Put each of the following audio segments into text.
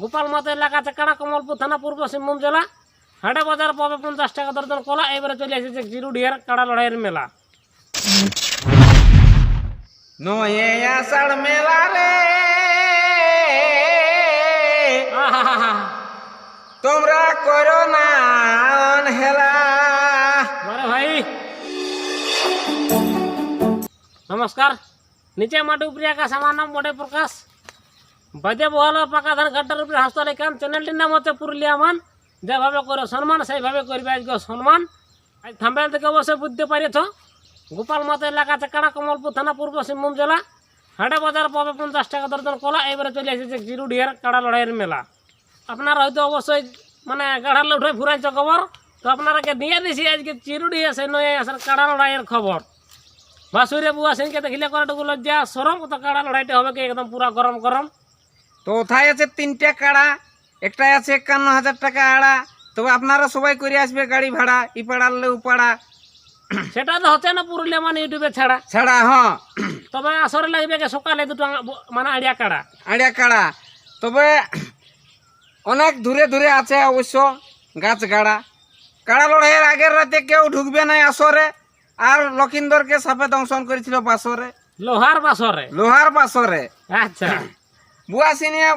গোপাল মাতা এলাকা আছে কাড়া কমলপুর থানা পূর্ব সিংভূম জেলা। হাটে বাজার পাবে পঞ্চাশ টাকা দর্জন কলা এবারে চলে এসেছে জিরুডিয়ার কাড়া লড়াইয়ের মেলা। নয়ে আষাঢ় মেলা রে। আহাহাহা। তোমরা করো না হেলা। আরে ভাই। নমস্কার। নিচে মাটি উপরে আকাশ আমার নাম বটে প্রকাশ। বাজে বহাল পাকা ধান ঘাটার উপরে হাসপাতাল কাম চ্যানেলটির নাম হচ্ছে পুরুলিয়া মান। যেভাবে করে সম্মান, সেইভাবে করবে আজকে সম্মান। আজ থাম্বেল থেকে অবশ্যই বুঝতে পারিছ গোপাল মাতা এলাকা আছে কাড়া কমলপুর থানা পূর্ব সিংভূম জেলা। হাটে বাজার পাবে পঞ্চাশ টাকা দর্জন কলা। এবারে চলে এসেছে জিরুডিয়ার কাড়া লড়াইয়ের মেলা। আপনারা হয়তো অবশ্যই মানে গাড়ার উঠে ফুরাইছ খবর। তো আপনারাকে দিয়ে দিছি আজকে চিরুডি আছে নয় আসার কাড়া লড়াইয়ের খবর। বাসুরে বুয়া সিংকে দেখিলে করাটুকু লজ্জা, সরম। তো কাড়া লড়াইটা হবে কি? একদম পুরা গরম গরম। তো কোথায় আছে তিনটা কাড়া একটাই আছে একান্ন হাজার টাকা আড়া। তবে আপনারা সবাই করে আসবে গাড়ি ভাড়া ই পাড়ালে ও পাড়া। সেটা তো হচ্ছে না পুরুলিয়া মানে ইউটিউবে ছাড়া। ছাড়া হ্যাঁ তবে আসরে লাগবে সকালে দুটো মানে আড়িয়া কাড়া। আড়িয়া কাড়া। তবে অনেক দূরে দূরে আছে অবশ্য গাছ গাড়া। কাড়া লড়াইয়ের আগের রাতে কেউ ঢুকবে না আসরে। আর লক্ষিন্দরকে সাপে দংশন করেছিল বাসরে। লোহার বাসরে। লোহার বাসরে। আচ্ছা। বুয়া সিনিয়া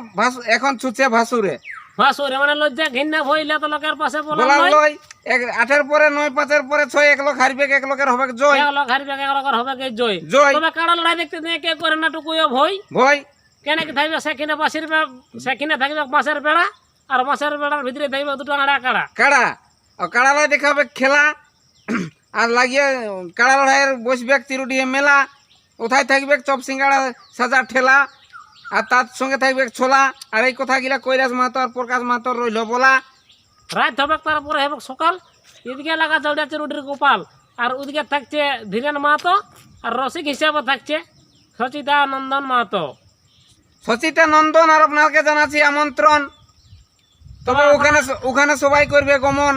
এখন ছুটছে ভাসুরে বাসুরে মানে লজ্জা ঘিন্না ভইলে তো লোকের পাশে বলা লই এক আটের পরে নয় পাঁচের পরে ছয় এক লোক হারবে এক লোকের হবে জয়। এক লোক হারবে এক লোকের হবে জয়। জয়। তবে কাড়া লড়াই দেখতে নিয়ে কে করে না টুকুও ভয়? ভয়। কেন কি থাকবে? সেখানে বাসির সেখানে থাকবে মাছের বেড়া আর মাছের বেড়ার ভিতরে থাকবে দুটো আড়া কাড়া। কাড়া। আর কাড়া লড়াই দেখাবে খেলা। আর লাগিয়ে কাড়া লড়াইয়ের বসবে তিরুডিয়ে মেলা। কোথায় থাকবে চপ সিঙ্গাড়া সাজা ঠেলা। আর তার সঙ্গে থাকবে ছোলা আর এই কথা গিলা কৈলাস মাহাতো আর প্রকাশ মাহাতো রইল বলা। রাত হবে তারপরে হবে সকাল। এদিকে লাগা চৌড়াচ্ছে রুটির গোপাল আর ওদিকে থাকছে ধীরেন মাহাতো আর রসিক হিসাবে থাকছে সচিতা নন্দন মাহাতো। সচিতা নন্দন আর আপনাকে জানাচ্ছি আমন্ত্রণ। তবে ওখানে ওখানে সবাই করবে গমন।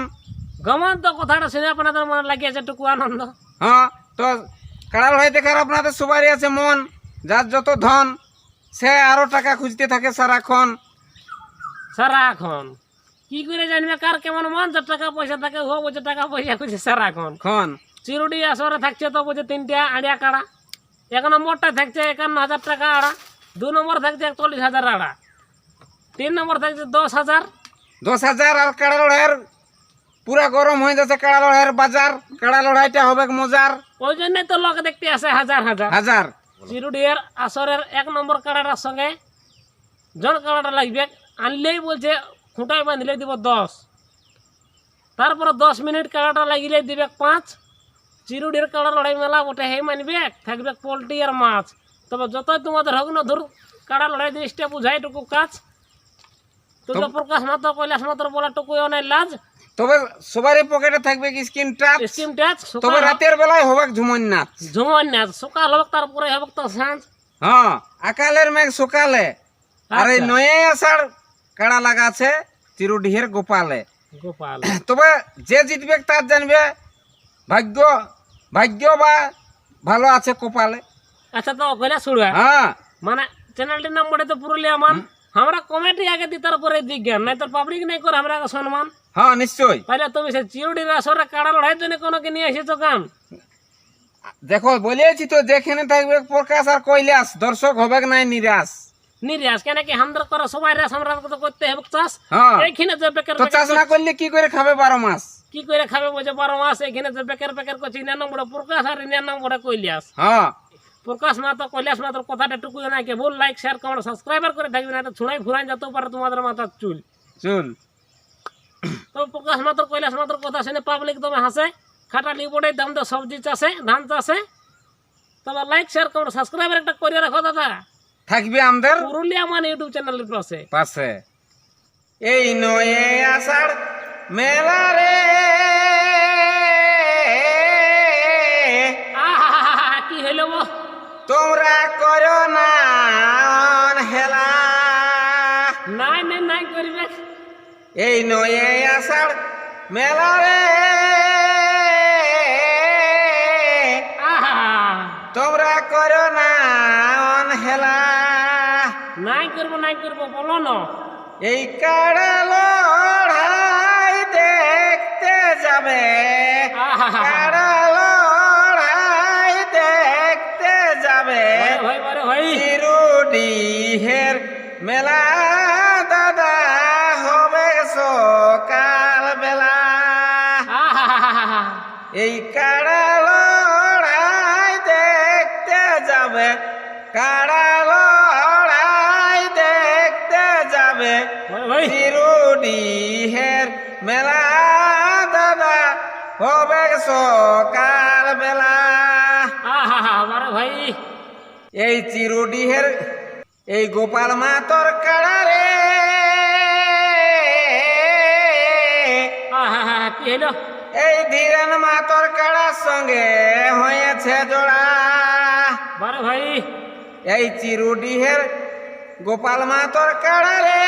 গমন তো কথাটা শুনে আপনাদের মনে লাগিয়েছে টুকু আনন্দ হ্যাঁ তো কাড়া লড়াই দেখার আপনাদের সবারই আছে মন যার যত ধন। সে আরও টাকা খুঁজতে থাকে সারাক্ষণ সারাক্ষণ কি করে জানবে? কার কেমন মন? যার টাকা পয়সা থাকে ও বলছে টাকা পয়সা খুঁজে সারাক্ষণ খন চিরুডি আসরে থাকছে তো বুঝে তিনটা আড়িয়া কাড়া। এক নম্বরটা থাকছে একান্ন হাজার টাকা আড়া। দু নম্বর থাকছে একচল্লিশ হাজার আড়া। তিন নম্বর থাকছে দশ হাজার। দশ হাজার আর কাড়া লড়াইয়ের পুরা গরম হয়ে যাচ্ছে কাড়া লড়াইয়ের বাজার কাড়া লড়াইটা হবে মজার। ওই জন্যই তো লোক দেখতে আসে হাজার হাজার। হাজার। চিরুডিয়ার আসরের এক নম্বর কাড়াটার সঙ্গে জন কাড়াটা লাগবে আনলেই বলছে খুঁটাই বাঁধলে দিব দশ। তারপরে দশ মিনিট কাড়াটা লাগিলে দিবে পাঁচ। চিরুডির কাড়া লড়াই মেলা ওটা হে মানবে থাকবে পোলট্রি আর মাছ। তবে যতই তোমাদের হোক না ধর কাড়া লড়াই জিনিসটা বুঝাই টুকু কাজ। তো প্রকাশ মাত্র কৈলাস মাত্র বলা টুকু অনেক লাজ। তবে সবারই পকেটে থাকবে কি স্ক্রিন টাচ স্কিম টাচ তবে রাতের বেলায় হবে ঝুমন নাচ ঝুমন নাচ সকাল হোক তারপরে হবে তো সাঁঝ হ্যাঁ আকালের মেঘ সকালে। আর এই আচ্ছা। নয়ে আসার কাড়া লাগা আছে? তিরুডিহের গোপালে। গোপাল। তবে যে জিতবে তার জানবে ভাগ্য ভাগ্য বা ভালো আছে কপালে। আচ্ছা তো কৈলাস শুরু হ্যাঁ। মানে চ্যানেলটির নাম বটে তো পুরুলিয়া মান। আমরা কমেটি আগে দিই তারপরে জিজ্ঞান নাই তোর পাবলিক নাই করে আমরা সম্মান হ্যাঁ নিশ্চয় তাহলে তুমি সে চিউডির আসরে কাড়া লড়াইয়ের জন্য কোনো কি নিয়ে এসেছ কাম দেখো বলেছি তো যেখানে থাকবে প্রকাশ আর কৈলাস দর্শক হবে নাই নিরাশ নিরাজ কেন কি হামদার করে সবাই রেস আমরা তো করতে হবে চাষ এইখানে যে বেকার তো চাষ না করলে কি করে খাবে বারো মাস কি করে খাবে বলছে বারো মাস এখানে যে বেকার বেকার করছে ইনার নাম বড় প্রকাশ আর ইনার নাম বড় কৈলাস হ্যাঁ প্রকাশ মাতো কৈলাস মাত্র কথাটা টুকু নাকি? ভুল লাইক শেয়ার কমেন্ট সাবস্ক্রাইবার করে থাকবে না ছুঁড়াই ফুরাই যেতেও পারে তোমাদের মাথার চুল। চুল। তো প্রকাশ মাত্র কৈলাস মাত্র কথা শুনে পাবলিক তবে হাসে খাটালি বড়ে দাম তো সবজি চাষে ধান চাষে। তবে লাইক শেয়ার কমেন্ট সাবস্ক্রাইবার একটা করে রাখো দাদা। থাকবে আমাদের? পুরুলিয়া মানে ইউটিউব চ্যানেলের পাশে। পাশে। এই নয়ে আষাঢ় মেলা তোমরা করো না হেলা। করবে। এই নয়ে আষাঢ় মেলা রে। আহা। তোমরা করো না হেলা। নাই করব নাই করব বলো না। এই কাড়া লড়াই দেখতে যাবে। মেলা দাদা হবে সকাল বেলা। এই কাড়া লড়াই দেখতে যাবে কাড়া লড়াই দেখতে যাবে। ভাই মেলা দাদা হবে সকাল বেলা। ভাই। এই চিরুডিহের এই গোপাল মাতর কাড়া রে আহা কি হলো? এই ধীরেন মাতর কাড়ার সঙ্গে হয়েছে জোড়া। বারে ভাই। এই চিরুডিহের গোপাল মাতর কাড়া রে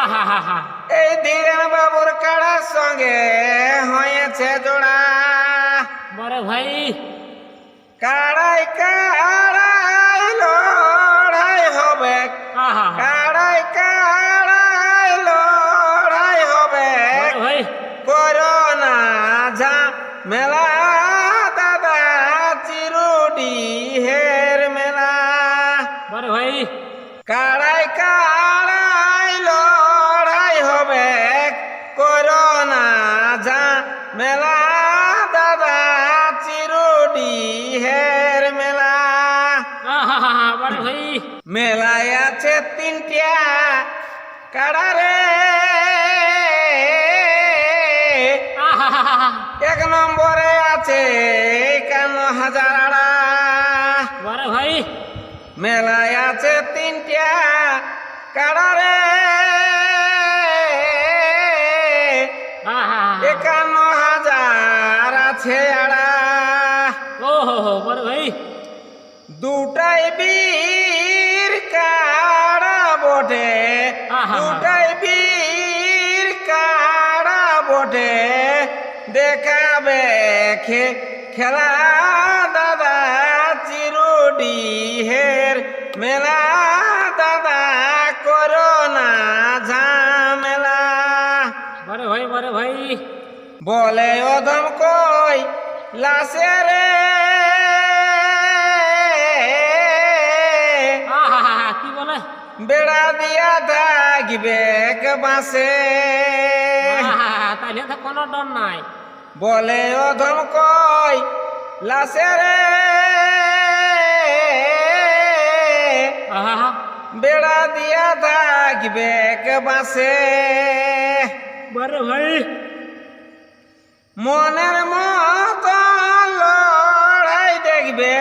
আহা হা হা এই ধীরেন বাবুর কাড়ার সঙ্গে হয়েছে জোড়া। বারে ভাই। কাড়াই কাড়াই লড়াই হবে। আহা কাড়াই কাড়াই লড়াই হবে। করোনা যা মেলা দাদা চিরুডি হের মেলায় আছে তিনটা কাড়া রে আহা হা হা এক নম্বরে আছে একান্ন হাজার আড়া। ভাই। মেলায় আছে তিনটা কাড়া রে আহা একান্ন হাজার আছে আড়া। দুটাই বীর কাড়া বটে? দেখাবে খে খেলা দাদা চিরুডি হের মেলা। দাদা করোনা ঝামেলা। বারে ভাই বারে ভাই। বলে অধম কই? লাসে রে বেড়া দিয়া থাকিবে বাসে তাহলে তো কোনো ডর নাই। বলে অধম কই লাসে রে। বেড়া দিয়া থাকিবে বাসে বারে ভাই। মনের মত লড়াই দেখবে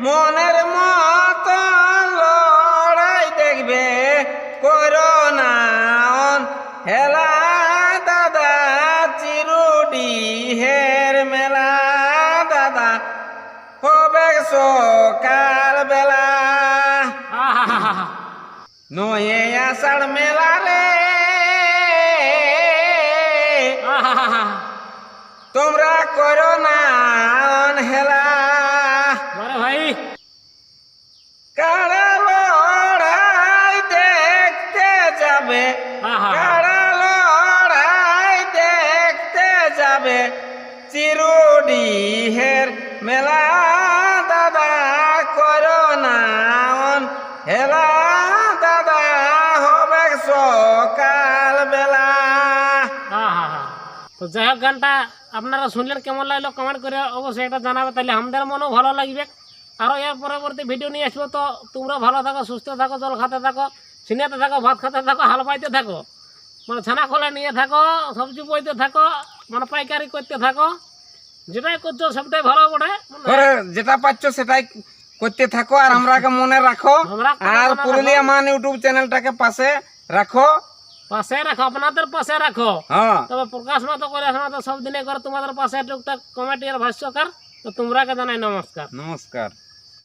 মনের মত নয়ে আষাঢ় মেলা রে তোমরা করো না হেলা ভাই কারা লড়াই দেখতে যাবে কারা লড়াই দেখতে যাবে চিরুডি হের মেলা দাদা করো না হেলা তো যাই হোক গানটা আপনারা শুনলেন কেমন লাগল কমেন্ট করে অবশ্যই এটা জানাবে তাহলে আমাদের মনেও ভালো লাগবে। আরও এর পরবর্তী ভিডিও নিয়ে আসব তো তোমরা ভালো থাকো সুস্থ থাকো জল খেতে থাকো সিনেতে থাকো ভাত খেতে থাকো হাল পাইতে থাকো মানে ছানা খোলা নিয়ে থাকো সবজি বইতে থাকো মানে পাইকারি করতে থাকো যেটাই করছ সবটাই ভালো বটে। যেটা পাচ্ছ সেটাই করতে থাকো আর আমরাকে মনে রাখো আমরা আর পুরুলিয়া মান ইউটিউব চ্যানেলটাকে পাশে রাখো পাশে রাখো আপনাদের পাশে রাখো। হ্যাঁ। তবে প্রকাশ মতো করে তো সব দিনে করে তোমাদের পাশে টুকটাক কমেডি আর ভাষ্যকার তো তোমরাকে জানাই নমস্কার। নমস্কার।